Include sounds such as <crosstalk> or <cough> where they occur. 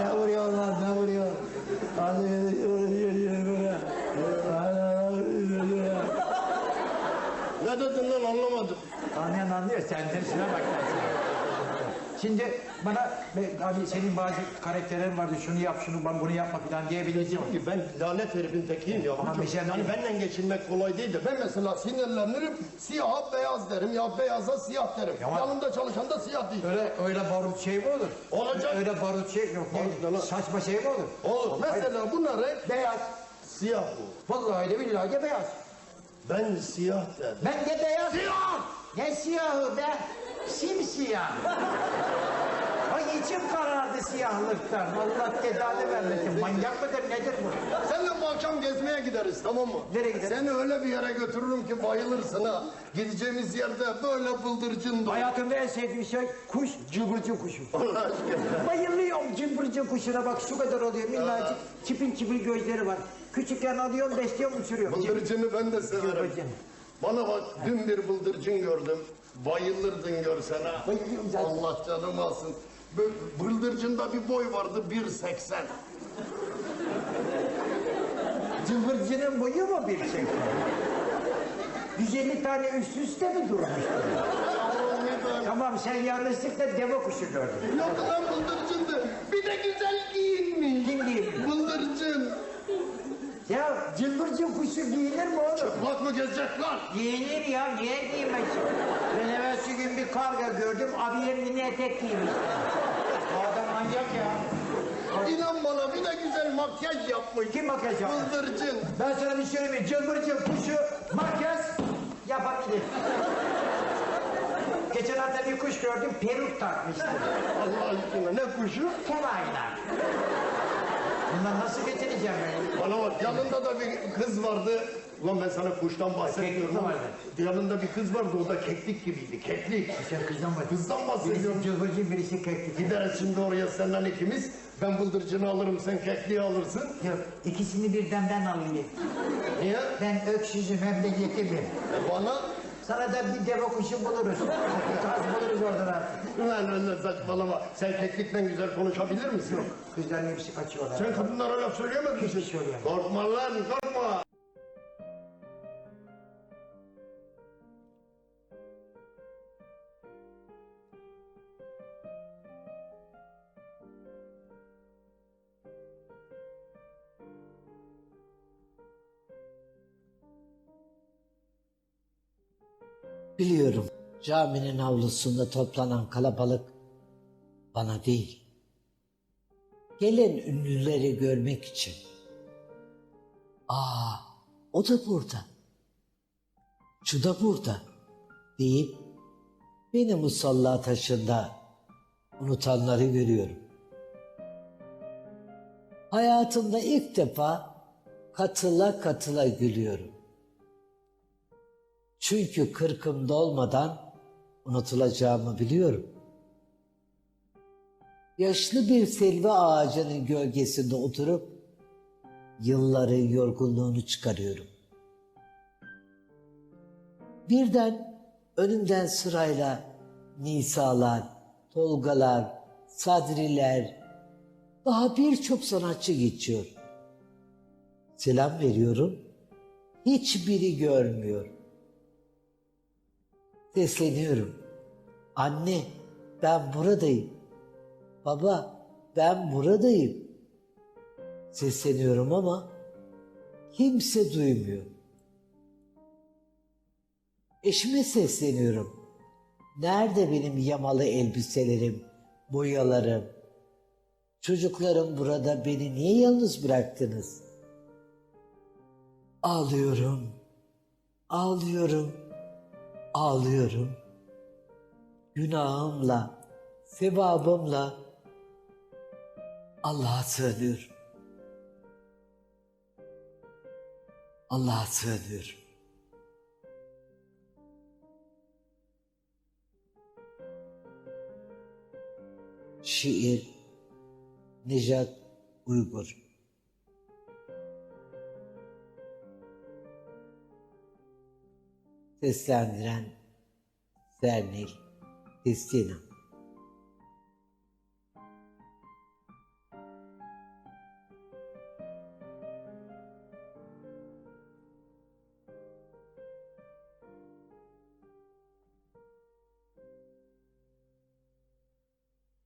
Ne vuruyorlar ne vuruyor? Hadi yürü yürü. Ne dedin lan anlamadım. Anlayan anlıyor sen şuna bak sen. Şimdi bana abi senin bazı karakterlerin vardı şunu yap şunu ben bunu yapma falan diyebilirsin. Ki ben lanet herifin tekiyim ya. Ama bir şey- hani benden geçinmek kolay değil de ben mesela sinirlenirim siyaha beyaz derim ya beyaza siyah derim. Ama- Yanımda çalışan da siyah değil. Öyle öyle barut şey mi olur? Olacak. Öyle barut şey yok. Barut ne? Saçma şey mi olur? Olur. Mesela bu ne renk? Beyaz. Siyah bu. Vallahi de billahi de beyaz. Ben siyah dedim. Ben de beyaz. Siyah! Ne siyahı be? Simsiyah. <laughs> Ay içim karardı siyahlıktan. Allah tedavi vermesin. Manyak mıdır nedir bu? Seninle bu akşam gezmeye gideriz tamam mı? Nereye gideriz? Seni öyle bir yere götürürüm ki bayılırsın ha. Gideceğimiz yerde böyle bıldırcın dolu. Hayatımda en sevdiğim şey kuş, cıvırcı kuşu. Allah aşkına. Bayılıyorum cımbırcı kuşuna bak şu kadar oluyor minnacık kipin kipin gözleri var. Küçükken alıyorum besliyorum uçuruyorum. Bıldırcını ben de severim. Cımbırcın. Bana bak dün bir bıldırcın gördüm. Bayılırdın görsen ha. Bayılıyorum zaten. Allah canım alsın. Bö- Bıldırcında bir boy vardı 1.80. Cımbırcının boyu mu bir şey? 150 tane üst üste mi durmuş? Allah'ım ne ben- Tamam sen yanlışlıkla deve kuşu gördün. Yok lan bıldırcındı. Bir de güzel giyinmiş. Kim giymiş? Bıldırcın. Ya cımbırcın kuşu giyinir mi oğlum? Bak mı gezecek lan? Giyinir ya niye giymesin? Ben evvelsi gün bir karga gördüm abiye mini etek giymiş. Bu adam manyak ya. İnan bana bir de güzel makyaj yapmış. Kim makyaj yapmış? Bıldırcın. Ben sana bir şey söyleyeyim mi? Cımbırcın kuşu makyaj yapabilir. Geçen hafta bir kuş gördüm peruk takmıştı. Allah aşkına ne kuşu? Kelaylar. Bundan nasıl getireceğim ben? Bana bak yanında da bir kız vardı. Ulan ben sana kuştan bahsetmiyorum Keklik vardı. yanında bir kız vardı o da keklik gibiydi. Keklik. Sen kızdan bak. Kızdan bahsediyorum. Birisi cımbırcın birisi keklik. Gideriz şimdi oraya senden ikimiz. Ben bıldırcını alırım sen kekliği alırsın. Yok ikisini birden ben alayım. Niye? Ben öksüzüm hem de yetimim. E bana Sana da bir deve kuşu buluruz. Kaz buluruz oradan artık. Ulan öyle saçmalama. Sen keklikle güzel konuşabilir misin? Kızların hepsi kaçıyorlar. Sen kadınlara laf söyleyemez misin? Hiç söyleyemem. Korkma lan korkma. Biliyorum caminin avlusunda toplanan kalabalık bana değil. Gelen ünlüleri görmek için. Aa o da burada. Şu da burada deyip beni musalla taşında unutanları görüyorum. Hayatımda ilk defa katıla katıla gülüyorum. Çünkü kırkım dolmadan unutulacağımı biliyorum. Yaşlı bir selvi ağacının gölgesinde oturup yılları yorgunluğunu çıkarıyorum. Birden önümden sırayla Nisalar, Tolgalar, Sadriler, daha birçok sanatçı geçiyor. Selam veriyorum, hiçbiri görmüyor. Sesleniyorum. Anne, ben buradayım. Baba, ben buradayım. Sesleniyorum ama kimse duymuyor. Eşime sesleniyorum. Nerede benim yamalı elbiselerim, boyalarım? Çocuklarım burada beni niye yalnız bıraktınız? Ağlıyorum. Ağlıyorum. Ağlıyorum. Günahımla, sevabımla Allah'a sığınıyorum. Allah'a sığınıyorum. Şiir Nejat Uygur Seslendiren Zernil Destina